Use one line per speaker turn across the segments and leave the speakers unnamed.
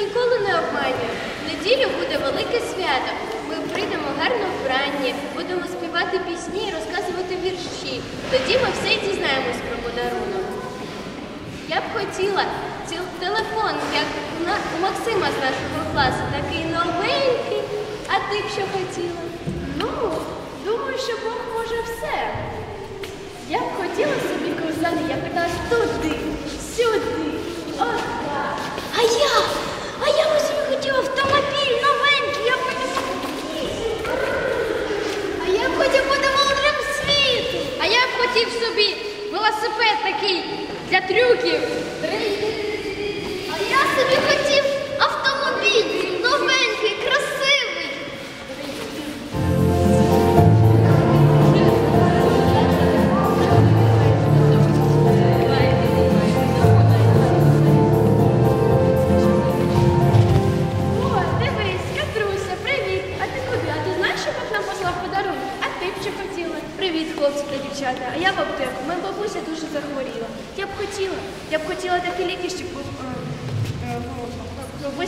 ніколи не обманює. В неділю буде велике свято. Ми прийдемо гарно вбранні, будемо співати пісні і розказувати вірші. Тоді ми все дізнаємось про подарунок. Я б хотіла ціл телефон, як у, на, у Максима з нашого класу, такий новенький. А ти б що хотіла?
Ну, думаю, що Бог може все. Я б хотіла собі ковзани, як аж туди, сюди,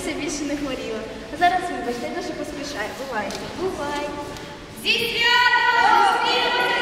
бабуся більше не хворіла. А зараз, вибачте, я дуже поспішаю. Бувайте. Бувай.
Зі святом!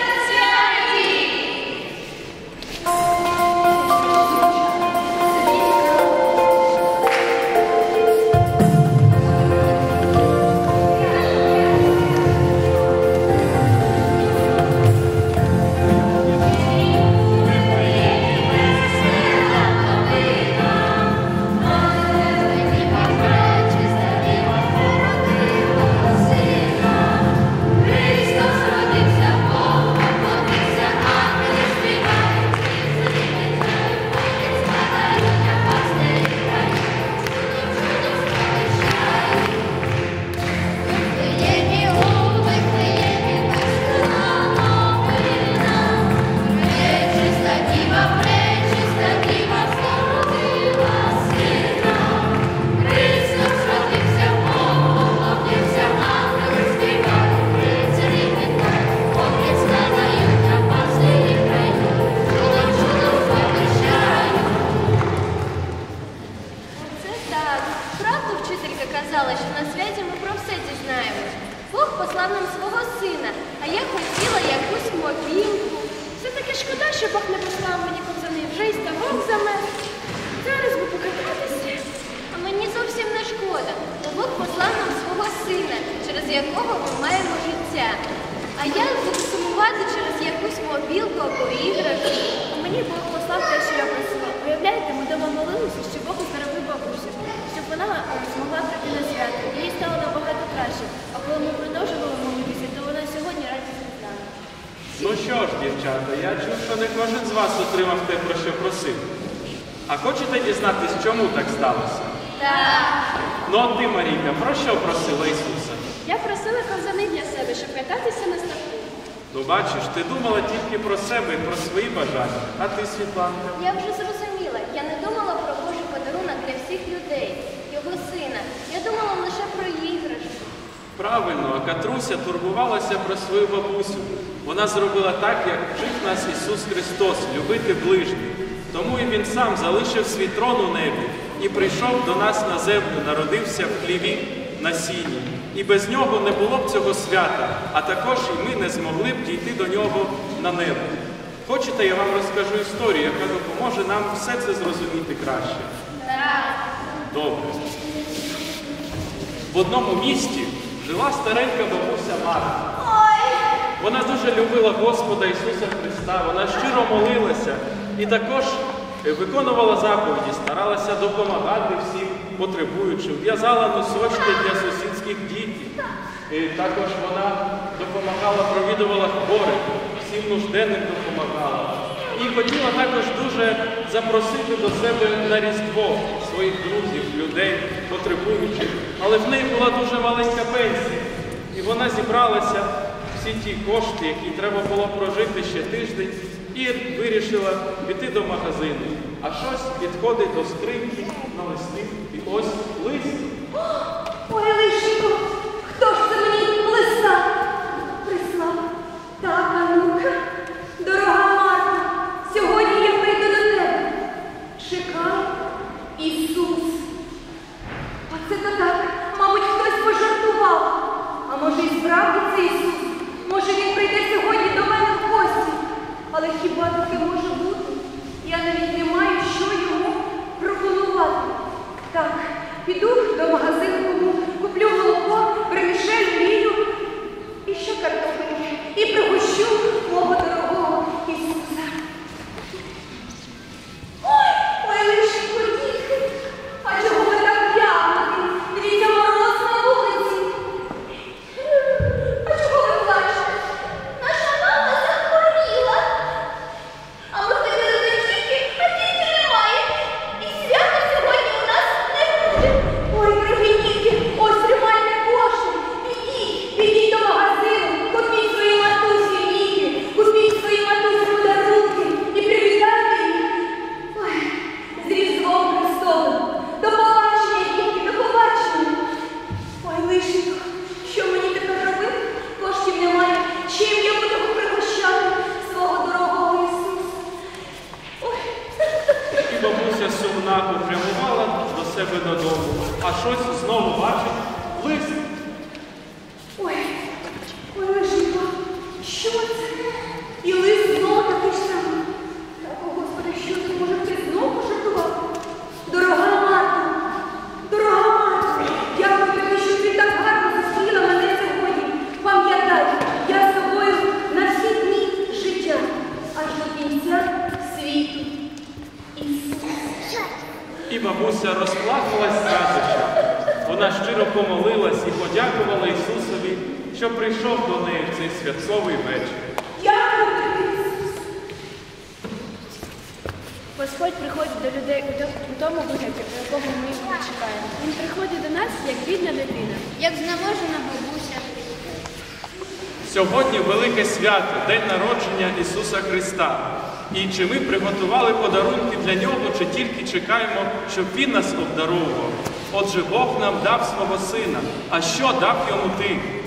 Вчителька казала, що на святі ми про все дізнаємось. Бог послав нам свого сина, а я хотіла якусь мобілку.
Все-таки шкода, що Бог не послав мені ковзани. Вже й ставок замер. Зараз би покататися.
А мені зовсім не шкода, бо Бог послав нам свого сина, через якого ми маємо життя. А я буду сумувати через якусь мобілку або іграшку.
А мені Бог послав те, що я просила. Уявляєте, ми дома молилися, щоб Бог оздоровив бабусю, вона змогла прийти на свято. Їй стало набагато краще. А коли ми продовжували молитися, то вона сьогодні радісно з нами.
Ну що ж, дівчата, я чув, що не кожен з вас отримав те, про що просив. А хочете дізнатись, чому так сталося?
Так.
Ну, а ти, Марійка, про що просила Ісуса?
Я просила ковзани для себе, щоб кататися на ставку.
Ну, бачиш, ти думала тільки про себе і про свої бажання. А ти, Світланка?
Я вже зрозуміла. Я не думала про Божий подарунок для всіх людей, його сина. Я думала лише про іграшку.
Правильно, а Катруся турбувалася про свою бабусю. Вона зробила так, як вчив нас Ісус Христос, любити ближніх. Тому і Він сам залишив свій трон у небі і прийшов до нас на землю, народився в хліві на сіні. І без нього не було б цього свята, а також і ми не змогли б дійти до нього на небо. Хочете, я вам розкажу історію, яка допоможе нам все це зрозуміти краще? Добре. В одному місті жила старенька бабуся Марта. Вона дуже любила Господа Ісуса Христа, вона щиро молилася і також е, виконувала заповіді, старалася допомагати всім потребуючим, в'язала носочки для сусідських дітей. І також вона допомагала, провідувала хворих, всім нужденним допомагала. І хотіла також дуже запросити до себе на Різдво своїх друзів, людей, потребуючих. Але в неї була дуже маленька пенсія. І вона зібралася всі ті кошти, які треба було прожити ще тиждень, і вирішила піти до магазину. А щось підходить до скриньки на листи. І ось лист.
Ой, лишенько, хто ж це мені листа прислав? Так, Анука, дорога Марта, сьогодні я прийду до тебе. Чекай, Ісус.
це то так. Мабуть, хтось пожартував. А може і справді це Ісус? Може він прийде сьогодні до мене в гості? Але хіба таке може бути? Я навіть не маю, що йому пропонувати. Так, піду до магазину, І
лист
знову такий. Так, о, Господи, що тут може хтось знову пожартував? Дорога Марта, дорога Марта, дякую тобі, що ти так гарно зустріла мене сьогодні. Пам'ятай, я з тобою на всі дні життя, аж до кінця світу. Ісус.
І бабуся розплакалась радоща. Вона щиро помолилась і подякувала Ісусові, що прийшов до неї в цей святковий вечір.
Дякую тобі, Ісус.
Господь приходить до людей у тому вигляді, про якого ми його чекаємо. Він приходить до нас як бідна дитина.
Як знеможена бабуся.
Сьогодні велике свято, день народження Ісуса Христа. І чи ми приготували подарунки для нього, чи тільки чекаємо, щоб Він нас обдаровував? Отже, Бог нам дав свого сина. А що дав йому ти?